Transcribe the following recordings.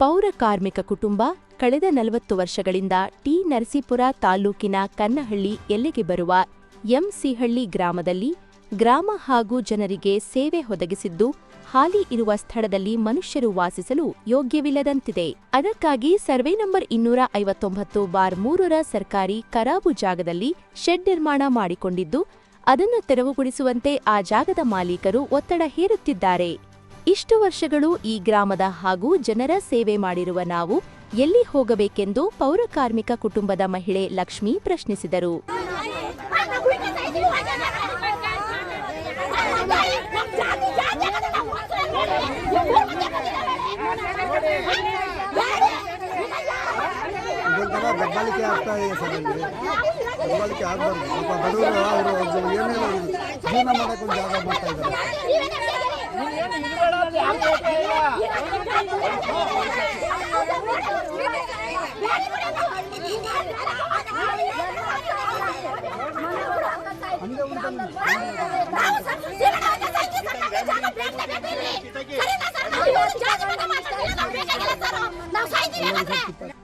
ಪೌರ ಕಾರ್ಮಿಕ ಕುಟುಂಬ ಕಳೆದ ನಲವತ್ತು ವರ್ಷಗಳಿಂದ ಟಿ. ನರಸೀಪುರ ತಾಲೂಕಿನ ಕನ್ನಹಳ್ಳಿ ಎಲ್ಲೆಗೆ ಬರುವ ಎಂಸಿಹಳ್ಳಿ ಗ್ರಾಮದಲ್ಲಿ ಗ್ರಾಮ ಹಾಗೂ ಜನರಿಗೆ ಸೇವೆ ಒದಗಿಸಿದ್ದು, ಹಾಲಿ ಇರುವ ಸ್ಥಳದಲ್ಲಿ ಮನುಷ್ಯರು ವಾಸಿಸಲು ಯೋಗ್ಯವಿಲ್ಲದಂತಿದೆ. ಅದಕ್ಕಾಗಿ ಸರ್ವೆ ನಂಬರ್ ಇನ್ನೂರ ಐವತ್ತೊಂಬತ್ತು ಬಾರ್ ಮೂರರ ಸರ್ಕಾರಿ ಕರಾಬು ಜಾಗದಲ್ಲಿ ಶೆಡ್ ನಿರ್ಮಾಣ ಮಾಡಿಕೊಂಡಿದ್ದು, ಅದನ್ನು ತೆರವುಗೊಳಿಸುವಂತೆ ಆ ಜಾಗದ ಮಾಲೀಕರು ಒತ್ತಡ ಹೇರುತ್ತಿದ್ದಾರೆ. ಇಷ್ಟು ವರ್ಷಗಳು ಈ ಗ್ರಾಮದ ಹಾಗೂ ಜನರ ಸೇವೆ ಮಾಡಿರುವ ನಾವು ಎಲ್ಲಿ ಹೋಗಬೇಕೆಂದು ಪೌರಕಾರ್ಮಿಕ ಕುಟುಂಬದ ಮಹಿಳೆ ಲಕ್ಷ್ಮಿ ಪ್ರಶ್ನಿಸಿದರು.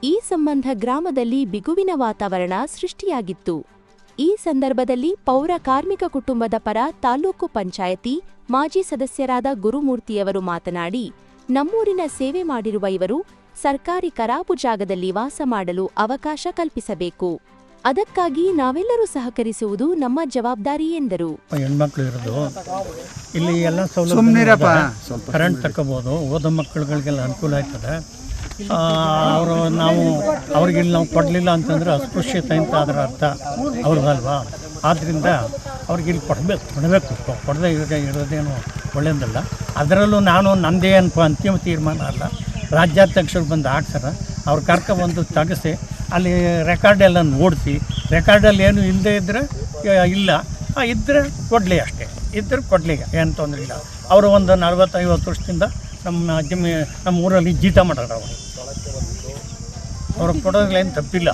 ಈ ಸಂಬಂಧ ಗ್ರಾಮದಲ್ಲಿ ಬಿಗುವಿನ ವಾತಾವರಣ ಸೃಷ್ಟಿಯಾಗಿತ್ತು. ಈ ಸಂದರ್ಭದಲ್ಲಿ ಪೌರ ಕಾರ್ಮಿಕ ಕುಟುಂಬದ ಪರ ತಾಲೂಕು ಪಂಚಾಯತಿ ಮಾಜಿ ಸದಸ್ಯರಾದ ಗುರುಮೂರ್ತಿಯವರು ಮಾತನಾಡಿ ನಮ್ಮೂರಿನ ಸೇವೆ ಮಾಡಿರುವ ಇವರು ಸರ್ಕಾರಿ ಕರಾಬು ಜಾಗದಲ್ಲಿ ವಾಸ ಮಾಡಲು ಅವಕಾಶ ಕಲ್ಪಿಸಬೇಕು. ಅದಕ್ಕಾಗಿ ನಾವೆಲ್ಲರೂ ಸಹಕರಿಸುವುದು ನಮ್ಮ ಜವಾಬ್ದಾರಿ ಎಂದರು. ಹೆಣ್ಮಕ್ಳು ಇರೋದು ಇಲ್ಲಿ ಎಲ್ಲ ಸೌಲಭ್ಯ ಕರೆಂಟ್ ತಕ್ಕಬಹುದು ಓದೋ ಮಕ್ಕಳುಗಳಿಗೆಲ್ಲ ಅನುಕೂಲ ಆಯ್ತದೆ ಅವರು ನಾವು ಅವ್ರಿಗೆ ನಾವು ಕೊಡಲಿಲ್ಲ ಅಂತಂದ್ರೆ ಅಸ್ಪೃಶ್ಯತೆ ಅಂತ ಅದರ ಅರ್ಥ. ಅವ್ರದ್ದಲ್ವಾ ಆದ್ದರಿಂದ ಅವ್ರಿಗೆ ಇಲ್ಲಿ ಕೊಡಬೇಕು ಕೊಡಬೇಕು. ಕೊಡದೆ ಇವಾಗ ಇರೋದೇನು ಒಳ್ಳೆಯದಲ್ಲ ಅದರಲ್ಲೂ ನಾನು ನಂದೇ ಅನ್ಕೋ ಅಂತಿಮ ತೀರ್ಮಾನ ಅಲ್ಲ. ರಾಜ್ಯಾಧ್ಯಕ್ಷರು ಬಂದು ಹಾಕ್ಸಾರ ಅವ್ರು ಕರ್ಕೊಬಂದು ತೆಗೆಸಿ, ಅಲ್ಲಿ ರೆಕಾರ್ಡ್ ಎಲ್ಲ ನೋಡಿಸಿ ರೆಕಾರ್ಡಲ್ಲಿ ಏನು ಇಲ್ಲದೆ ಇದ್ದರೆ ಇಲ್ಲ. ಇದ್ದರೆ ಕೊಡಲಿ ಅಷ್ಟೇ. ಇದ್ದರೆ ಕೊಡಲಿ, ಏನು ತೊಂದರೆ ಇಲ್ಲ. ಅವರು ಒಂದು ನಲ್ವತ್ತೈವತ್ತು ವರ್ಷದಿಂದ ನಮ್ಮ ಜಮೀ ನಮ್ಮ ಊರಲ್ಲಿ ಜೀತ ಮಾಡೋರು ಅವರು. ಅವ್ರಿಗೆ ಕೊಡೋದ್ರಲ್ಲಿ ತಪ್ಪಿಲ್ಲ.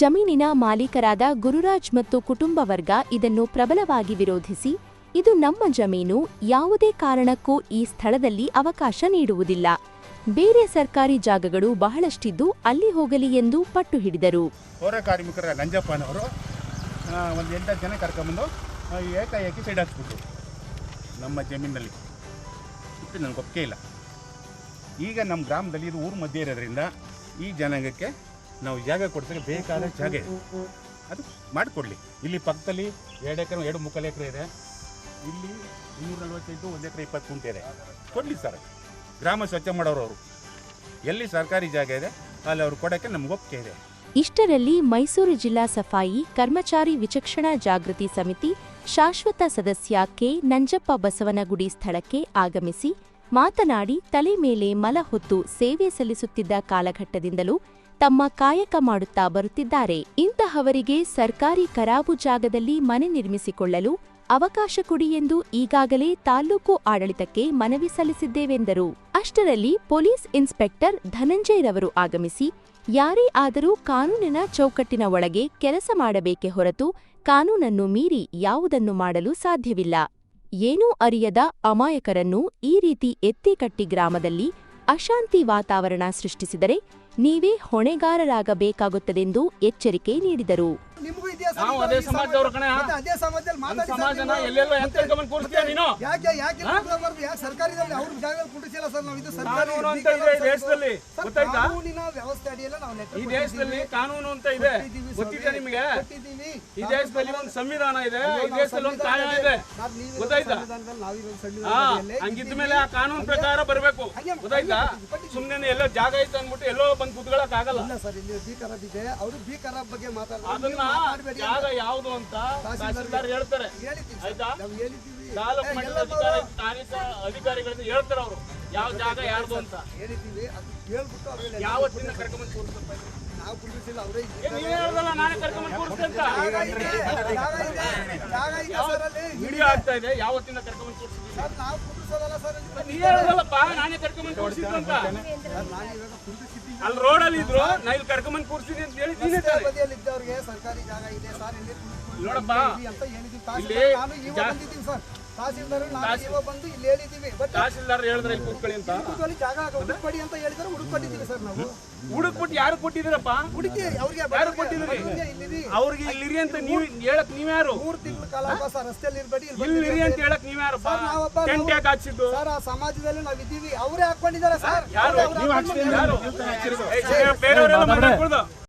ಜಮೀನಿನ ಮಾಲೀಕರಾದ ಗುರುರಾಜ್ ಮತ್ತು ಕುಟುಂಬ ವರ್ಗ ಇದನ್ನು ಪ್ರಬಲವಾಗಿ ವಿರೋಧಿಸಿ ಇದು ನಮ್ಮ ಜಮೀನು ಯಾವುದೇ ಕಾರಣಕ್ಕೂ ಈ ಸ್ಥಳದಲ್ಲಿ ಅವಕಾಶ ನೀಡುವುದಿಲ್ಲ. ಬೇರೆ ಸರ್ಕಾರಿ ಜಾಗಗಳು ಬಹಳಷ್ಟಿದ್ದು ಅಲ್ಲಿ ಹೋಗಲಿ ಎಂದು ಪಟ್ಟು ಹಿಡಿದರು. ಪೌರ ಕಾರ್ಮಿಕರ ನಂಜಪ್ಪನವರು ಒಂದು ಎಂಟು ಜನ ಕರ್ಕೊಂಬಂದು ಏಕಾಏಕಿ ಸೈಡ್ ಹಾಕ್ಬಿಟ್ಟು ನಮ್ಮ ಜಮೀನಲ್ಲಿ ಇದು ನನಗೆ ಒಪ್ಪಿಗೆ ಇಲ್ಲ. ಈಗ ನಮ್ಮ ಗ್ರಾಮದಲ್ಲಿ ಇದು ಊರು ಮಧ್ಯೆ ಇರೋದ್ರಿಂದ ಈ ಜನಾಂಗಕ್ಕೆ ನಾವು ಜಾಗ ಕೊಡ್ಸಕ್ಕೆ ಬೇಕಾದ ಜಾಗ ಅದು ಮಾಡಿಕೊಡ್ಲಿ. ಇಲ್ಲಿ ಪಕ್ಕದಲ್ಲಿ ಎರಡು ಎಕರೆ, ಎರಡು ಮುಕ್ಕಾಲು ಎಕರೆ ಇದೆ. ಇಲ್ಲಿ ಇನ್ನೂರ ನಲ್ವತ್ತೈದು, ಒಂದು ಎಕರೆ ಇಪ್ಪತ್ತು ಕುಂಟೆ ಇದೆ. ಕೊಡಲಿ ಸರ್. ಗ್ರಾಮ ಸ್ವಚ್ಛ ಮಾಡೋರು ಅವರು. ಎಲ್ಲಿ ಸರ್ಕಾರಿ ಜಾಗ ಇದೆ, ಅಲ್ಲಿ ಅವರು ಕೊಡೋಕ್ಕೆ ನಮ್ಗೆ ಒಪ್ಪಿಗೆ ಇದೆ. ಇಷ್ಟರಲ್ಲಿ ಮೈಸೂರು ಜಿಲ್ಲಾ ಸಫಾಯಿ, ಕರ್ಮಚಾರಿ ವಿಚಕ್ಷಣಾ ಜಾಗೃತಿ ಸಮಿತಿ ಶಾಶ್ವತ ಸದಸ್ಯ ಕೆ. ನಂಜಪ್ಪ ಬಸವನಗುಡಿ ಸ್ಥಳಕ್ಕೆ ಆಗಮಿಸಿ ಮಾತನಾಡಿ ತಲೆ ಮೇಲೆ ಮಲ ಹೊತ್ತು ಸೇವೆ ಸಲ್ಲಿಸುತ್ತಿದ್ದ ಕಾಲಘಟ್ಟದಿಂದಲೂ ತಮ್ಮ ಕಾಯಕ ಮಾಡುತ್ತಾ ಬರುತ್ತಿದ್ದಾರೆ. ಇಂತಹವರಿಗೆ ಸರ್ಕಾರಿ ಕರಾಬು ಜಾಗದಲ್ಲಿ ಮನೆ ನಿರ್ಮಿಸಿಕೊಳ್ಳಲು ಅವಕಾಶ ಕೊಡಿ ಎಂದು ಈಗಾಗಲೇ ತಾಲೂಕು ಆಡಳಿತಕ್ಕೆ ಮನವಿ ಸಲ್ಲಿಸಿದ್ದೇವೆಂದರು. ಅಷ್ಟರಲ್ಲಿ ಪೊಲೀಸ್ ಇನ್ಸ್ಪೆಕ್ಟರ್ ಧನಂಜಯರವರು ಆಗಮಿಸಿ, ಯಾರೇ ಆದರೂ ಕಾನೂನಿನ ಚೌಕಟ್ಟಿನ ಒಳಗೆ ಕೆಲಸ ಮಾಡಬೇಕೆ ಹೊರತು ಕಾನೂನನ್ನು ಮೀರಿ ಯಾವುದನ್ನು ಮಾಡಲು ಸಾಧ್ಯವಿಲ್ಲ. ಏನೂ ಅರಿಯದ ಅಮಾಯಕರನ್ನು ಈ ರೀತಿ ಎತ್ತಿಕಟ್ಟಿ ಗ್ರಾಮದಲ್ಲಿ ಅಶಾಂತಿ ವಾತಾವರಣ ಸೃಷ್ಟಿಸಿದರೆ ನೀವೇ ಹೊಣೆಗಾರರಾಗಬೇಕಾಗುತ್ತದೆಂದು ಎಚ್ಚರಿಕೆ ನೀಡಿದರು. ನಾವು ಅದೇ ಕಣೆ. ಅದೇ ಸಮಾಜದಲ್ಲಿ ನಮ್ಮ ಮಾತಾಡಿ ಸರ್ ಸಮಾಜನ ನೀವು. ಎಲ್ಲೆಲ್ಲೋ ಎಂತ ಕರ್ಕೊಂಡ್ ಕೂರಿಸ್ತೀಯ ನೀನು ಯಾಕೆ ಯಾಕೆ ಕೂತ್ಕೊಬಾರ್ದು? ಯಾಕೆ ಸರ್ಕಾರದಲ್ಲಿ ಅವ್ರ ಜಾಗದಲ್ಲಿ ಕುಡಿಸಿಲ್ಲ ಸರ್ ನಾವು ಇದು ಅಂತ. ದೇಶದಲ್ಲಿ. ಗೊತ್ತಾಯ್ತಾ? ಕಾನೂನಿನ ವ್ಯವಸ್ಥೆ ಅಡಿಯಲ್ಲ ನಾವು ಲೆಕ್ಕ ಈ ದೇಶದಲ್ಲಿ ಕಾನೂನು ಅಂತ ಇದೆ ಗೊತ್ತಿದೆ ನಿಮಗೆ. ಈ ದೇಶದಲ್ಲಿ ಒಂದು ಸಂವಿಧಾನ ಇದೆ ಹಂಗಿದ್ಮೇಲೆ ಈ ದೇಶದಲ್ಲಿ ಒಂದು ಇದೆ ಗೊತ್ತಾಯ್ತಾ ಹಂಗಿದ್ದ ಮೇಲೆ ಆ ಕಾನೂನು ಪ್ರಕಾರ ಬರಬೇಕು ಗೊತ್ತಾಯ್ತಾ. ಸುಮ್ಮನೆ ಎಲ್ಲೋ ಜಾಗ ಐತೆ ಅಂದ್ಬಿಟ್ಟು ಎಲ್ಲೋ ಬಂದು ಕುತ್ಕೊಳಕ್ ಆಗಲ್ಲ ಇಲ್ಲ ಸರ್ ಇಲ್ಲಿ ಬಿ ಇದೆ ಅವರು ಬಿ ಬಗ್ಗೆ ಮಾತಾಡ್ತಾರೆ ಜಾಗ ಯಾವುದು ಅಂತ ತಹಸೀಲ್ದಾರ್ ಹೇಳ್ತಾರೆ. ಆಯ್ತಾ? ತಾಲೂಕು ಮಟ್ಟದ ಅಧಿಕಾರಿ ಸ್ಥಾನಿಕ ಅಧಿಕಾರಿಗಳಿಂದ ಹೇಳ್ತಾರೆ ಅವರು. ಯಾವ ಜಾಗ ಯಾರ್ದು ಅಂತ. ಯಾವ ಅದು ಹೇಳ್ಬಿಟ್ಟು ಅವ್ರು ಯಾವತ್ತಿನ ಕರ್ಕೊಂಡ್ಬಂದು ನಾವು ಅವರೇ ನೀವೇ ಹೇಳ್ದಲ್ಲ ನಾನೇ ಕರ್ಕೊಂಡ್ಬಂದು ವಿಡಿಯೋ ಆಗ್ತಾ ಇದೆ? ಯಾವತ್ತಿನ ಕರ್ಕೊಂಡ್ಬಂದು ಕೂರಿಸಿದ್ವಿ ಸರ್ ನಾವು ಕುಂಡಿಸೋದಲ್ಲ ಸರ್ ಅಲ್ಲಿ. ನೀ ಹೇಳದಲ್ಲಪ್ಪ ನಾನೇ ಕರ್ಕೊಂಡ್ಬಂದು ಕೂರಿಸಿದ್ದು ನಾನು ಇವಾಗ ಕುಂಡಿಸಿದ್ದೀನಿ ಅಲ್ಲಿ ರೋಡಲ್ಲಿ ಇದ್ರು ನಾ ಇಲ್ಲಿ ಕರ್ಕೊಂಡ್ಬಂದು ಕೂರ್ಸಿದೀನಿ ಅಂತ ಹೇಳಿ ನೀನೇ ತಾನೆ ಬದಿಯಲ್ಲಿ ಇದ್ದವ್ರಿಗೆ ಸರ್ಕಾರಿ ಜಾಗ ಇದೆ ಸರ್ ಇಲ್ಲಿ ನೋಡಪ್ಪ ಅಂತ ಹೇಳಿದೀನಿ ಇಲ್ಲಿ ತಹಸೀಲ್ದಾರ್ ನಾನು ಜಾ- ಬಂದಿದ್ದೀನಿ ಸರ್. ತಹಸೀಲ್ದಾರ್ ನಾವು ಬಂದು ಇಲ್ಲಿ ಹೇಳಿದೀವಿ ಬಟ್ ತಹಸೀಲ್ದಾರ್ ಹೇಳಿದ್ರೆ ಇಲ್ಲಿ ಕೂತ್ಕೊಳ್ಳಿ ಅಂತ. ಕೂತ್ಕೊಳ್ಳಿ ಜಾಗ ಹುಡುಕ್ಕೊಡಿ ಅಂತ ಹೇಳಿದ್ರೆ ಹುಡುಕೊಂಡಿದ್ದೀವಿ ಸರ್ ನಾವು. ಹುಡುಕ್ಬಿಟ್ಟು ಯಾರು ಕೊಟ್ಟಿದ್ದೀರಪ್ಪ? ಹುಡುಕಿ ಅವ್ರಿಗೆ ಯಾರು ಕೊಟ್ಟಿದ್ರಿ ಇಲ್ಲಿರಿ. ಅವ್ರಿಗೆ ಇಲ್ಲಿರಿ ಅಂತ ನೀವು ಹೇಳಕ್ ನೀವ್ಯಾರು ಮೂರು ತಿಂಗಳ ಕಾಲ ಸರ್ ರಸ್ತೆಯಲ್ಲಿ ಇರ್ಬೇಡಿ ಇಲ್ಲಿ ಇಲ್ಲಿರಿ ಅಂತ ಹೇಳಕ್ ನೀವ್ ಯಾರಪ್ಪ? ನಾವೊಬ್ಬ- ಟೆಂಟ್ ಯಾಕೆ ಹಾಕ್ಸಿದ್ದು? ಸರ್ ಆ ಸಮಾಜದಲ್ಲಿ ನಾವು ಇದ್ದೀವಿ. ಅವರೇ ಹಾಕೊಂಡಿದ್ದಾರೆ ಸರ್. ಯಾರು. ಯಾರು? ಏ, ಬೇರೆಯವರೆಲ್ಲ ಮಾತಾಡ್ಕೊಳ್ದು